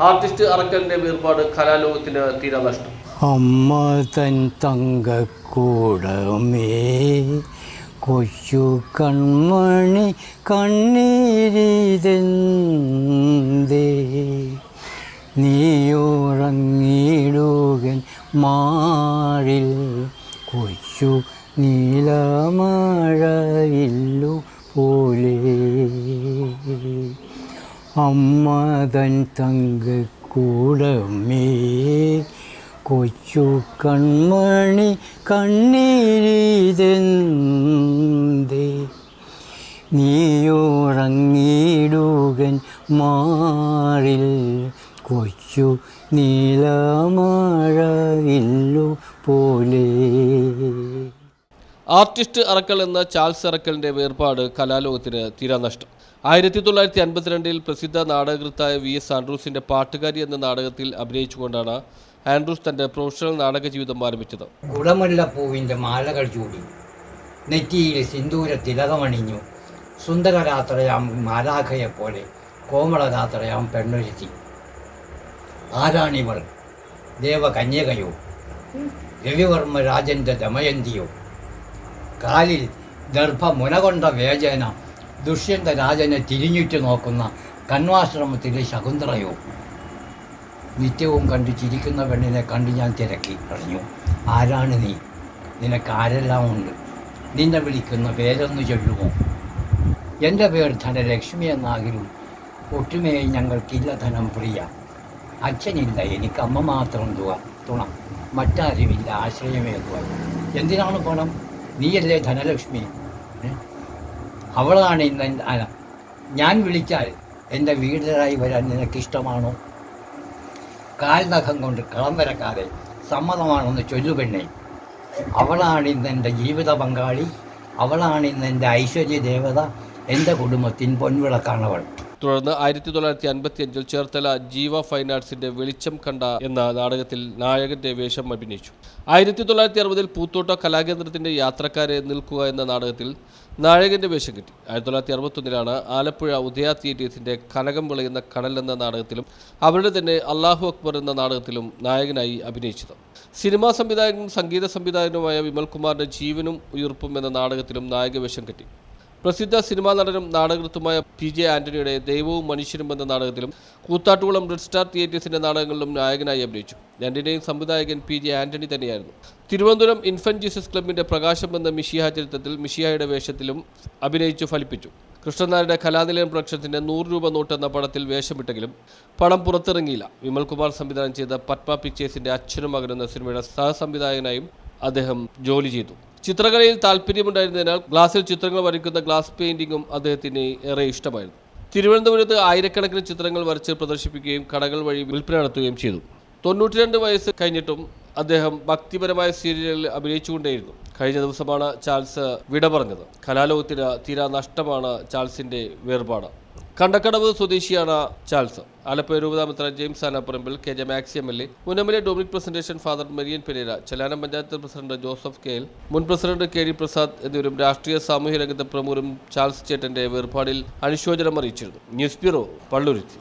Artist അറക്കലിന്റെ വേർപാട് കലാലോകത്തിന് തീരെ നഷ്ടം. അമ്മ തൻ തങ്കക്കൂടമേ കൊച്ചു കൺമണി കണ്ണീരിതെന്തേ? നീയുറങ്ങിടുകൻ മാറിൽ കൊച്ചു നീലമഴയില്ലു പോലെ. അമ്മ തൻ കൂടമേ. കൊച്ചു കൺമണി കണ്ണീരിതെന്തേ. നീയുറങ്ങിടുകൻ മാറിൽ കൊച്ചു നീലമഴയില്ലു പോലെ. ആർട്ടിസ്റ്റ് അറക്കൽ എന്ന ചാൾസ് അറക്കലിന്റെ വേർപാട് കലാലോകത്തിന് തീരാ നഷ്ടം. ആയിരത്തി തൊള്ളായിരത്തി അൻപത്തിരണ്ടിൽ പ്രസിദ്ധ നാടകൃത്തായ വി എസ് ആൻഡ്രൂസിന്റെ പാട്ടുകാരി എന്ന നാടകത്തിൽ അഭിനയിച്ചുകൊണ്ടാണ് ആൻഡ്രൂസ് തന്റെ പ്രൊഫഷണൽ നാടക ജീവിതം ആരംഭിച്ചത് കുടമുല്ലപ്പൂവിന്റെ മാലകൾ ചൂടി. നെറ്റിയിൽ സിന്ദൂര തിലകമണിഞ്ഞു സുന്ദരരാത്രയാം മാലാഖയെപ്പോലെ കോമളരാത്രയാം പെണ്ണൊരുത്തി. ആരാണിവൾ? ദേവകന്യകയോ? രവിവർമ്മ രാജന്റെ ദമയന്തിയോ? കാലിൽ ദർഭ മുനകൊണ്ട വേജന ദുഷ്യന്ത രാജനെ തിരിഞ്ഞുറ്റു നോക്കുന്ന കണ്വാശ്രമത്തിലെ ശകുന്തളയോ. നിത്യവും കണ്ട് ചിരിക്കുന്ന പെണ്ണിനെ കണ്ട് ഞാൻ തിരക്കി പറഞ്ഞു ആരാണ് നീ? നിനക്ക് ആരെല്ലാം ഉണ്ട്? നിന്നെ വിളിക്കുന്ന പേരൊന്നു ചൊല്ലുമോ? എന്റെ പേർ ധനലക്ഷ്മി എന്നാകിലും ഒട്ടുമേ ഞങ്ങൾക്കില്ല ധനം പ്രിയ. അച്ഛനില്ല എനിക്ക് അമ്മ മാത്രം തുക തുണ. മറ്റാരുമില്ല ആശ്രയമേകുക എന്തിനാണ് പണം? നീയല്ലേ ധനലക്ഷ്മി? അവളാണ് ഇന്ന് അല്ല ഞാൻ വിളിച്ചാൽ എന്റെ വീടിനായി വരാൻ നിനക്കിഷ്ടമാണോ? കാൽനഖം കൊണ്ട് കളം വരക്കാതെ സമ്മതമാണെന്ന് ചൊല്ലുപെണ്ണെ അവളാണ് ഇന്ന് എന്റെ ജീവിത പങ്കാളി. അവളാണ് ഇന്ന് എന്റെ ഐശ്വര്യ ദേവത. എന്റെ കുടുംബത്തിൻ പൊൻവിളക്കാണവൾ. തുടർന്ന് ആയിരത്തി തൊള്ളായിരത്തി അൻപത്തി അഞ്ചിൽ ചേർത്തല ജീവ ഫൈൻ ആർട്സിന്റെ വെളിച്ചം കണ്ട എന്ന നാടകത്തിൽ നായകന്റെ വേഷം അഭിനയിച്ചു. ആയിരത്തി തൊള്ളായിരത്തി അറുപതിൽ പൂത്തോട്ട കലാകേന്ദ്രത്തിന്റെ യാത്രക്കാരെ നിൽക്കുക എന്ന നാടകത്തിൽ നായകന്റെ വേഷം കിട്ടി. ആയിരത്തി തൊള്ളായിരത്തി അറുപത്തൊന്നിലാണ് ആലപ്പുഴ ഉദയ തിയേറ്റേഴ്സിന്റെ കനകം വിളയുന്ന കടൽ എന്ന നാടകത്തിലും അവരുടെ തന്നെ അള്ളാഹു അക്ബർ എന്ന നാടകത്തിലും നായകനായി അഭിനയിച്ചത്. സിനിമാ സംവിധായകനും സംഗീത സംവിധായകനുമായ വിമൽകുമാറിന്റെ ജീവനും ഉയർപ്പും എന്ന നാടകത്തിലും നായക വേഷം കിട്ടി. പ്രസിദ്ധ സിനിമാ നടനും നാടകൃത്തുമായ പി ജെ ആന്റണിയുടെ ദൈവവും മനുഷ്യരും എന്ന നാടകത്തിലും കൂത്താട്ടുകുളം റെഡ് സ്റ്റാർ തിയേറ്റേഴ്സിന്റെ നാടകങ്ങളിലും നായകനായി അഭിനയിച്ചു. രണ്ടിന്റെയും സംവിധായകൻ പി ജെ ആന്റണി തന്നെയായിരുന്നു. തിരുവനന്തപുരം ഇൻഫന്റ് ജീസസ് ക്ലബിന്റെ പ്രകാശം എന്ന മിഷിഹ ചരിത്രത്തിൽ മിഷിഹായുടെ വേഷത്തിലും അഭിനയിച്ചു ഫലിപ്പിച്ചു. കൃഷ്ണനാരുടെ കലാനിലയം പ്രൊഡക്ഷൻസിന്റെ നൂറ് രൂപ നോട്ട് എന്ന പടത്തിൽ വേഷമിട്ടെങ്കിലും പടം പുറത്തിറങ്ങിയില്ല. വിമൽകുമാർ സംവിധാനം ചെയ്ത പത്മ പിക്ചേഴ്സിന്റെ അച്ഛനും മകൻ എന്ന സിനിമയുടെ സഹസംവിധായകനായും അദ്ദേഹം ജോലി ചെയ്തു. ചിത്രകലയിൽ താല്പര്യമുണ്ടായിരുന്നതിനാൽ ഗ്ലാസ്സിൽ ചിത്രങ്ങൾ വരയ്ക്കുന്ന ഗ്ലാസ് പെയിന്റിങ്ങും അദ്ദേഹത്തിന് ഏറെ ഇഷ്ടമായിരുന്നു. തിരുവനന്തപുരത്ത് ആയിരക്കണക്കിന് ചിത്രങ്ങൾ വരച്ച് പ്രദർശിപ്പിക്കുകയും കടകൾ വഴി വിൽപ്പന നടത്തുകയും ചെയ്തു. തൊണ്ണൂറ്റിരണ്ട് വയസ്സ് കഴിഞ്ഞിട്ടും അദ്ദേഹം ഭക്തിപരമായ സീരിയലിൽ അഭിനയിച്ചുകൊണ്ടേയിരുന്നു. കഴിഞ്ഞ ദിവസമാണ് ചാൾസ് വിട പറഞ്ഞത്. കലാലോകത്തിന് തീരാ നഷ്ടമാണ് ചാൾസിന്റെ വേർപാട്. കണ്ടക്കടവ് സ്വദേശിയാണ് Charles. Alappuzha രൂപതാമത്ര James Anapparambil K J Maxi M L A മുൻ M L A father Marian Perera Chellanam panchayat president Joseph K L മുൻ പ്രസിഡന്റ് കെ ഡി പ്രസാദ് എന്നിവരും രാഷ്ട്രീയ സാമൂഹ്യ രംഗത്തെ പ്രമുഖരും ചാൾസ് ചേട്ടന്റെ വേർപാടിൽ അനുശോചനം അറിയിച്ചിരുന്നു. News bureau Palluruthy.